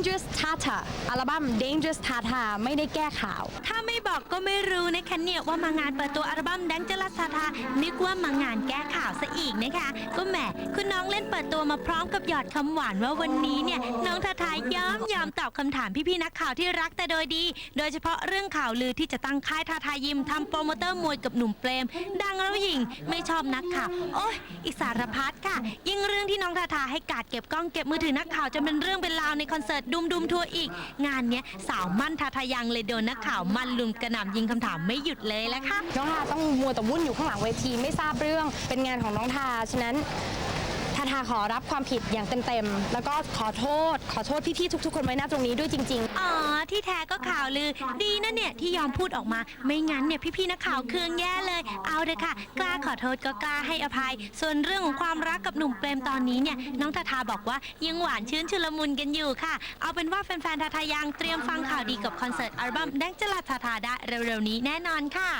Dangerous Tata อัลบั้ม Dangerous Tata ไม่ได้แก้ข่าว ถ้าไม่บอกก็ไม่รู้นะคะเนี่ยว่ามางานเปิดตัวอัลบั้ม Dangerous Tata นึกว่ามางานแก้ข่าวซะอีกนะคะ ก็แหมคุณน้องเล่นเปิดตัวมาพร้อมกับหยอดคำหวานว่าวันนี้เนี่ยน้องทาทา ยย้อมยอมตอบคำถามพี่ๆนักข่าวที่รักแต่โดยดี โดยเฉพาะเรื่องข่าวลือที่จะตั้งค่ายทาทายิมทำโปรโมเตอร์มวยกับหนุ่มเปรม ดังแล้วหญิงไม่ชอบนักข่าว โอ้ยอีกสารพัดค่ะ ยิ่งเรื่องที่น้องทาทาให้กาดเก็บกล้องเก็บมือถือนักข่าวจนเป็นเรื่องเป็นราวในคอนเสิร์ตดุมดุมทัวร์อีก งานเนี้ยสาวมั่นทาทายังเลยโดนนักข่าวมันลุมกระหน่ำยิงคำถามไม่หยุดเลยละค่ะ น้องทาต้องมัวแต่วุ่นอยู่ข้างหลังเวทีไม่ทราบเรื่องเป็นงานของน้องทาฉะนั้น ทาทาขอรับความผิดอย่างเต็มๆ แล้วก็ขอโทษ ขอโทษพี่ๆทุก ๆ คนไว้หน้าตรงนี้ด้วยจริงๆอ๋อ ที่แท้ก็ข่าวลือ ดีนะเนี่ยที่ยอมพูดออกมา ไม่งั้นเนี่ยพี่ๆนักข่าวเคืองแย่เลย เอาเถอะค่ะ กล้าขอโทษก็กล้าให้อภัย ส่วนเรื่องของความรักกับหนุ่มเปรมตอนนี้เนี่ยน้องทาทาบอกว่ายังหวานชื่นชุลมุนกันอยู่ค่ะ เอาเป็นว่าแฟนๆทาทายังเตรียมฟังข่าวดีกับคอนเสิร์ตอัลบั้มแดงจลาทาทาได้เร็วๆนี้แน่นอนค่ะ